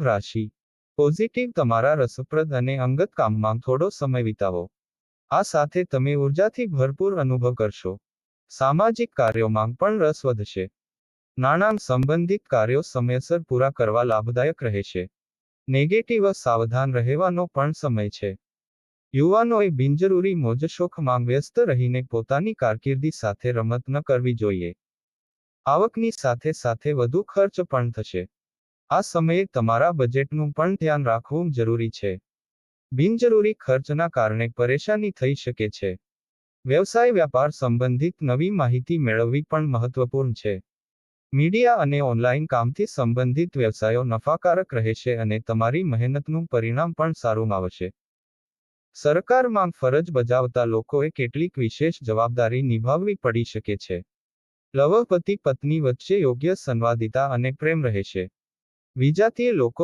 રાશિ. પોઝિટિવ તમારા રસપ્રદ અને અંગત કામમાં થોડો સમય વિતાવો. આ સાથે તમે ઉર્જાથી ભરપૂર અનુભવ કરશો. સામાજિક કાર્યોમાં પણ રસ વધશે. નાણાં સંબંધિત કાર્યો સમયસર પૂરા કરવા લાભદાયક રહેશે. નેગેટિવ સાવધાન રહેવાનો પણ સમય છે. યુવાનોએ બિનજરૂરી મોજશોખમાં વ્યસ્ત રહીને પોતાની કારકિર્દી સાથે રમત ન કરવી જોઈએ. આવકની સાથે સાથે વધુ ખર્ચ પણ થશે. આ સમયે તમારા બજેટનું પણ ધ્યાન રાખવું જરૂરી છે. બિનજરૂરી ખર્ચના કારણે પરેશાની થઈ શકે છે. વ્યવસાય વ્યાપાર સંબંધિત નવી માહિતી મેળવવી પણ મહત્વપૂર્ણ છે. મીડિયા અને ઓનલાઈન કામથી સંબંધિત વ્યવસાયો નફાકારક રહેશે અને તમારી મહેનતનું પરિણામ પણ સારું આવશે. સરકારમાં ફરજ બજાવતા લોકોએ કેટલીક વિશેષ જવાબદારી નિભાવવી પડી શકે છે. લવપતિ પત્ની વચ્ચે યોગ્ય સંવાદિતા અને પ્રેમ રહેશે વિજાતીય લોકો